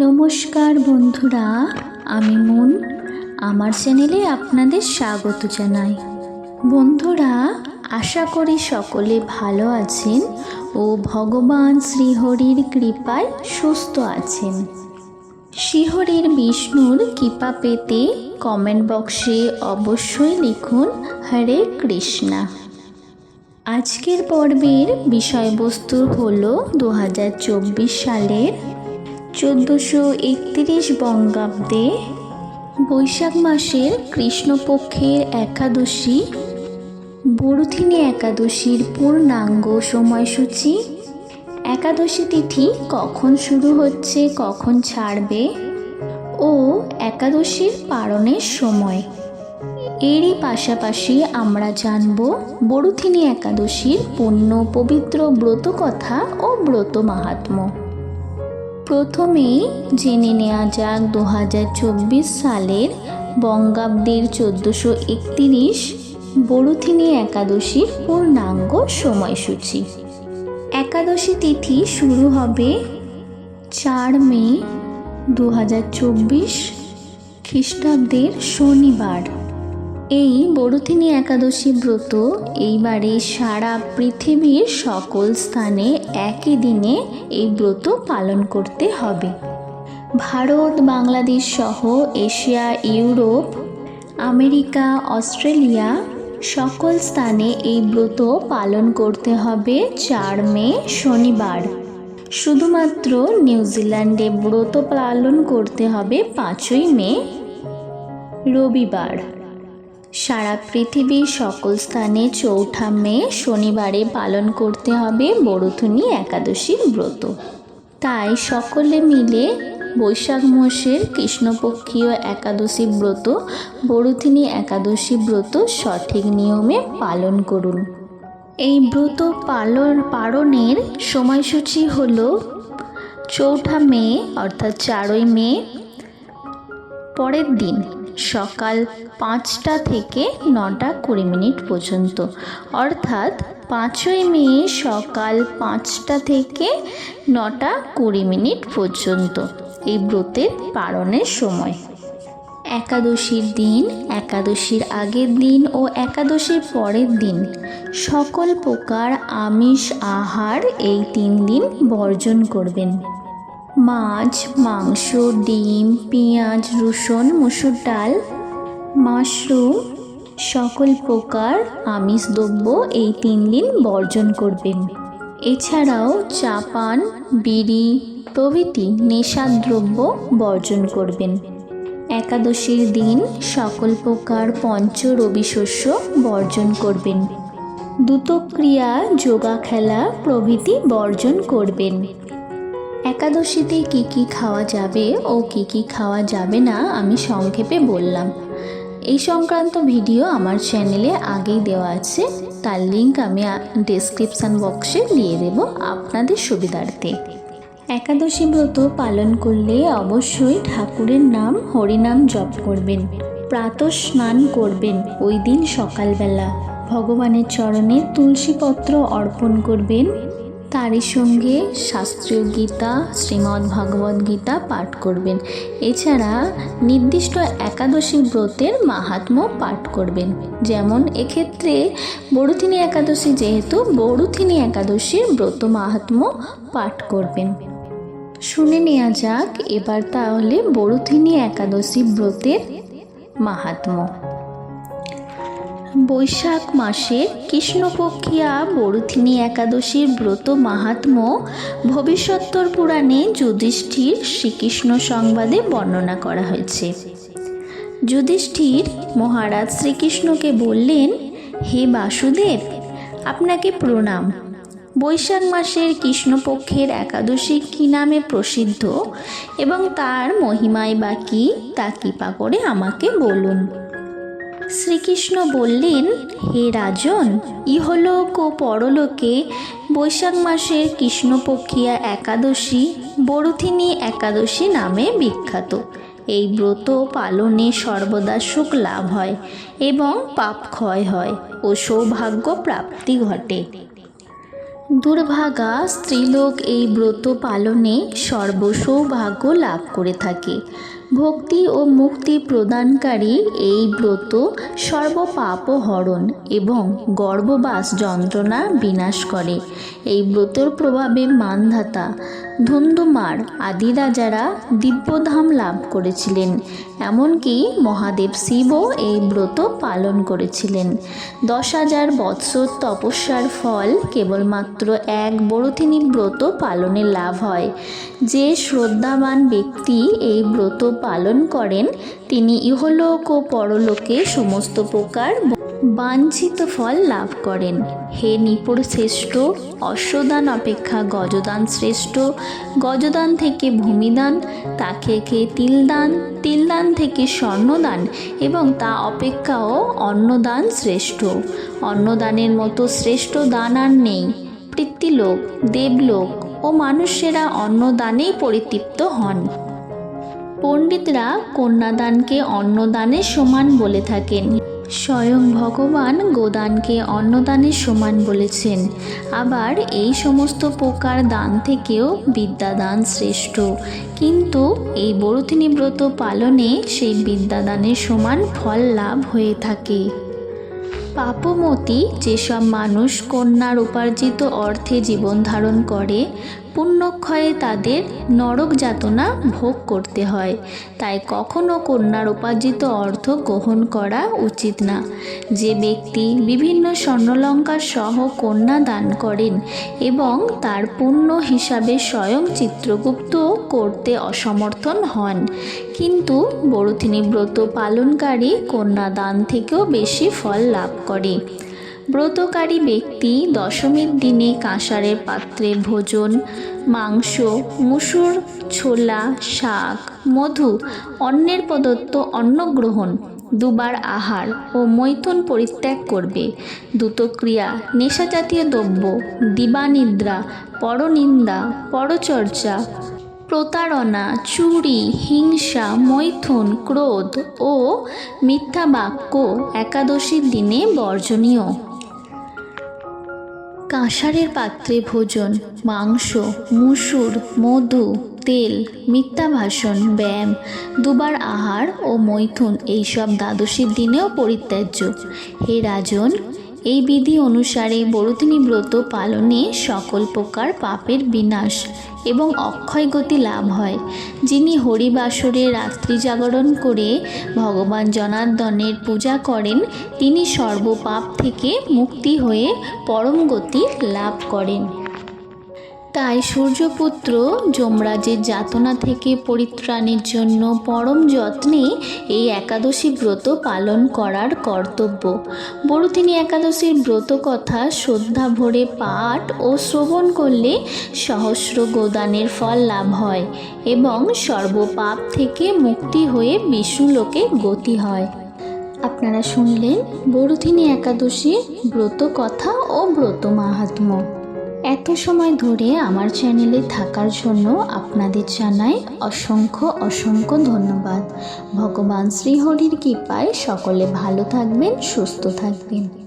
নমস্কার বন্ধুরা, আমি মুন। আমার চ্যানেলে আপনাদের স্বাগত জানাই। বন্ধুরা, আশা করি সকলে ভালো আছেন ও ভগবান শ্রীহরির কৃপায় সুস্থ আছেন। শ্রীহরির বিষ্ণুর কৃপা পেতে কমেন্ট বক্সে অবশ্যই লিখুন, হরে কৃষ্ণা। আজকের পর্বের বিষয়বস্তু হল দু হাজার চব্বিশ সালের চোদ্দোশো একত্রিশ বঙ্গাব্দে বৈশাখ মাসের কৃষ্ণপক্ষের একাদশী বরুথিনী একাদশীর পূর্ণাঙ্গ সময়সূচি। একাদশী তিথি কখন শুরু হচ্ছে, কখন ছাড়বে ও একাদশীর পালনের সময়। এরই পাশাপাশি আমরা জানব বরুথিনী একাদশীর পূর্ণ পবিত্র ব্রত কথা ও ব্রত মাহাত্ম্য। প্রথমেই জেনে নেওয়া যাক দু হাজার চব্বিশ সালের বঙ্গাব্দের চোদ্দোশো একতিরিশ বরুথিনী একাদশীর পূর্ণাঙ্গ সময়সূচি। একাদশী তিথি শুরু হবে চার মে দু হাজার চব্বিশ খ্রিস্টাব্দের শনিবার। এই বরুথিনী একাদশী ব্রত এইবারে সারা পৃথিবীর সকল স্থানে একই দিনে এই ব্রত পালন করতে হবে। ভারত, বাংলাদেশ সহ এশিয়া, ইউরোপ, আমেরিকা, অস্ট্রেলিয়া সকল স্থানে এই ব্রত পালন করতে হবে চার মে শনিবার। শুধুমাত্র নিউজিল্যান্ডে ব্রত পালন করতে হবে পাঁচই মে রবিবার। সারা পৃথিবীর সকল স্থানে চৌঠা মে শনিবারে পালন করতে হবে বরুথুনি একাদশীর ব্রত। তাই সকলে মিলে বৈশাখ মাসের কৃষ্ণপক্ষীয় একাদশী ব্রত বরুথিনী একাদশী ব্রত সঠিক নিয়মে পালন করুন। এই ব্রত পালন, পালনের সময়সূচি হল চৌঠা মে, অর্থাৎ চারই মে, পরের দিন। সকাল পাঁচটা থেকে নটা কুড়ি মিনিট পর্যন্ত। অর্থাৎ পাঁচই মে সকাল পাঁচটা থেকে নটা কুড়ি মিনিট পর্যন্ত এই ব্রতের পালনের সময়। একাদশীর দিন, একাদশীর আগের দিন ও একাদশীর পরের দিন সকল প্রকার আমিষ আহার এই তিন দিন বর্জন করবেন। মাছ, মাংস, ডিম, পেঁয়াজ, রসুন, মুসুর ডাল, মাশরুম, সকল প্রকার আমিষ দ্রব্য এই তিন দিন বর্জন করবেন। এছাড়াও চা, পান, বিড়ি প্রভৃতি নেশার দ্রব্য বর্জন করবেন। একাদশীর দিন সকল প্রকার পঞ্চ রবি শস্য বর্জন করবেন। দ্রুতক্রিয়া যোগা খেলা প্রভৃতি বর্জন করবেন। একাদশীতে কি কি খাওয়া যাবে ও কি কি খাওয়া যাবে না আমি সংক্ষেপে বললাম। এই সংক্রান্ত ভিডিও আমার চ্যানেলে আগেই দেওয়া আছে, তার লিঙ্ক আমি ডেসক্রিপশান বক্সে দিয়ে দেব আপনাদের সুবিধার্থে। একাদশী ব্রত পালন করলে অবশ্যই ঠাকুরের নাম, হরিনাম জপ করবেন প্রাত স্নান করবেন ওই দিন সকালবেলা। ভগবানের চরণে তুলসীপত্র অর্পণ করবেন তারই সঙ্গে শাস্ত্রীয় গীতা, শ্রীমদ্ ভগবদ গীতা পাঠ করবেন। এছাড়া নির্দিষ্ট একাদশী ব্রতের মাহাত্ম্য পাঠ করবেন। যেমন এক্ষেত্রে বড়ুথিনী একাদশী যেহেতু, বড়ুথিনী একাদশীর ব্রত মাহাত্ম্য পাঠ করবেন। শুনে নেওয়া যাক, এবার তাহলে বড়ুথিনী একাদশী ব্রতের মাহাত্ম্য। বৈশাখ মাসের কৃষ্ণপক্ষিয়া বরুথিনী একাদশীর ব্রত মাহাত্ম্য ভবিষ্যত্তর পুরাণে যুধিষ্ঠির শ্রীকৃষ্ণ সংবাদে বর্ণনা করা হয়েছে। যুধিষ্ঠির মহারাজ শ্রীকৃষ্ণকে বললেন, হে বাসুদেব, আপনাকে প্রণাম। বৈশাখ মাসের কৃষ্ণপক্ষের একাদশী কী নামে প্রসিদ্ধ এবং তার মহিমায় বা কী তা কৃপা করে আমাকে বলুন। শ্রীকৃষ্ণ বললেন, হে রাজন, ইহলোক ও পরলোকে বৈশাখ মাসের কৃষ্ণপক্ষিয়া একাদশী বরুথিনী একাদশী নামে বিখ্যাত। এই ব্রত পালনে সর্বদা সুখ লাভ হয় এবং পাপ ক্ষয় হয় ও সৌভাগ্য প্রাপ্তি ঘটে। দুর্ভাগা স্ত্রীলোক এই ব্রত পালনে সর্বসৌভাগ্য লাভ করে থাকে। ভক্তি ও মুক্তি প্রদানকারী এই ব্রত সর্বপাপ হরণ এবং গর্ভবাস যন্ত্রণা বিনাশ করে। এই ব্রতর প্রভাবে মানধাতা ধুন্ধুমার আদি রাজারা দিব্যধাম লাভ করেছিলেন। এমনকি মহাদেব শিবও এই ব্রত পালন করেছিলেন। দশ হাজার বৎসর তপস্যার ফল কেবলমাত্র এক বড়থিনী ব্রত পালনে লাভ হয়। যে শ্রদ্ধাবান ব্যক্তি এই ব্রত পালন করেন, তিনি ইহলোক ও পরলোকে সমস্ত প্রকার বাঞ্ছিত ফল লাভ করেন। হে নিপুর শ্রেষ্ঠ, অশ্বদান অপেক্ষা গজদান শ্রেষ্ঠ, গজদান থেকে ভূমিদান তা থেকে তিলদান তিলদান থেকে স্বর্ণদান এবং তা অপেক্ষাও অন্নদান শ্রেষ্ঠ। অন্নদানের মতো শ্রেষ্ঠ দান আর নেই। পৃথিলোক দেবলোক ও মানুষেরা অন্নদানেই পরিতৃপ্ত হন। পণ্ডিতরা কন্যাদানকে অন্নদানের সমান বলে থাকেন। স্বয়ং ভগবান গোদানকে অন্নদানের সমান বলেছেন। আবার এই সমস্ত প্রকার দান থেকেও বিদ্যাদান শ্রেষ্ঠ। কিন্তু এই বরুথিনী ব্রত পালনে সেই বিদ্যাদানের সমান ফল লাভ হয়ে থাকে। পাপমতি যেসব মানুষ কন্যার উপার্জিত অর্থে জীবন ধারণ করে পুণ্যক্ষয়ে তাদের নরক যাতনা ভোগ করতে হয়। তাই কখনো কন্যার উপার্জিত অর্থ গ্রহণ করা উচিত না। যে ব্যক্তি বিভিন্ন স্বর্ণলঙ্কার সহ কন্যা দান করেন এবং তার পুণ্য হিসাবে স্বয়ং চিত্রগুপ্ত করতে অসমর্থন হন, কিন্তু বড়থিনী ব্রত পালনকারী কন্যা দান থেকেও বেশি ফল লাভ করে। ব্রতকারী ব্যক্তি দশমীর দিনে কাঁসারের পাত্রে ভোজন, মাংস, মুসুর, ছোলা, শাক, মধু, অন্নের প্রদত্ত অন্ন গ্রহণ দুবার আহার ও মৈথুন পরিত্যাগ করবে। দ্রুতক্রিয়া, নেশাজাতীয় দ্রব্য, দিবানিদ্রা, পরনিন্দা, পরচর্চা, প্রতারণা, চুরি, হিংসা, মৈথুন, ক্রোধ ও মিথ্যা বাক্য একাদশীর দিনে বর্জনীয়। কাঁসারের পাত্রে ভোজন, মাংস, মুসুর, মধু, তেল মিথ্যা ভাষণ ব্যায়াম, দুবার আহার ও মৈথুন এইসব দ্বাদশীর দিনেও পরিত্যাজ্য। হে রাজন এই বিধি অনুসারে বরুদিনী ব্রত পালনে সকল প্রকার পাপের বিনাশ এবং অক্ষয় গতি লাভ হয়। যিনি হরিবাসরে রাত্রি জাগরণ করে ভগবান জনার্দনের পূজা করেন, তিনি সর্বপাপ থেকে মুক্তি হয়ে পরম গতি লাভ করেন। তাই সূর্যপুত্র যমরাজের যাতনা থেকে পরিত্রাণের জন্য পরম যত্নে এই একাদশী ব্রত পালন করার কর্তব্য। বড়দিনী একাদশীর ব্রত কথা শ্রদ্ধা ভরে পাঠ ও শ্রবণ করলে সহস্র গোদানের ফল লাভ হয় এবং সর্বপাপ থেকে মুক্তি হয়ে বিষ্ণুলোকে গতি হয়। আপনারা শুনলেন বড়দিনী একাদশী ব্রত কথা ও ব্রত মাহাত্ম্য। এত সময় ধরে আমার চ্যানেলে থাকার জন্য আপনাদের জানাই অসংখ্য অসংখ্য ধন্যবাদ। ভগবান শ্রীহরির কৃপায় সকলে ভালো থাকবেন, সুস্থ থাকবেন।